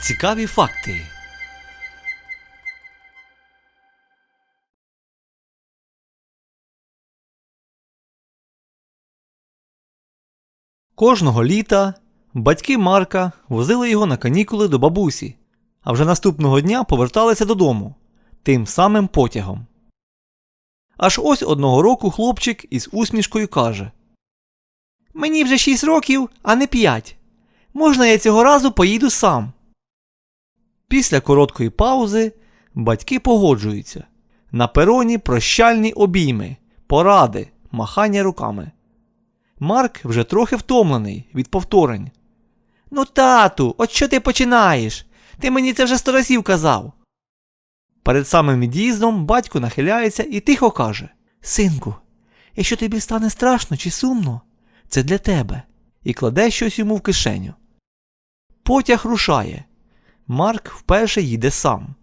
Цікаві факти. Кожного літа батьки Марка возили його на канікули до бабусі, а вже наступного дня поверталися додому тим самим потягом. Аж ось одного року хлопчик із усмішкою каже: Мені вже 6 років, а не 5. Можна я цього разу поїду сам. Після короткої паузи батьки погоджуються. На пероні прощальні обійми, поради, махання руками. Марк вже трохи втомлений від повторень. Ну, тату, от що ти починаєш? Ти мені це вже сто разів казав. Перед самим від'їздом батько нахиляється і тихо каже: Синку, якщо тобі стане страшно чи сумно, це для тебе. І кладе щось йому в кишеню. Потяг рушає. Марк вперше їде сам.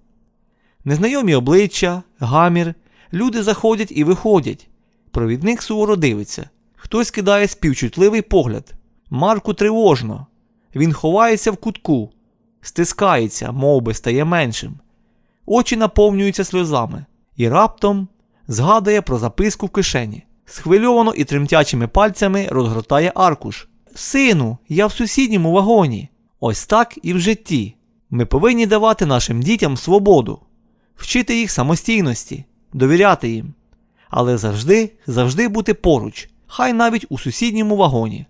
Незнайомі обличчя, гамір, люди заходять і виходять. Провідник суворо дивиться. Хтось кидає співчутливий погляд. Марку тривожно. Він ховається в кутку, стискається, мов би стає меншим. Очі наповнюються сльозами, і раптом згадує про записку в кишені. Схвильовано і тремтячими пальцями розгортає аркуш. Сину, я в сусідньому вагоні. Ось так і в житті. Ми повинні давати нашим дітям свободу, вчити їх самостійності, довіряти їм, але завжди, завжди бути поруч, хай навіть у сусідньому вагоні.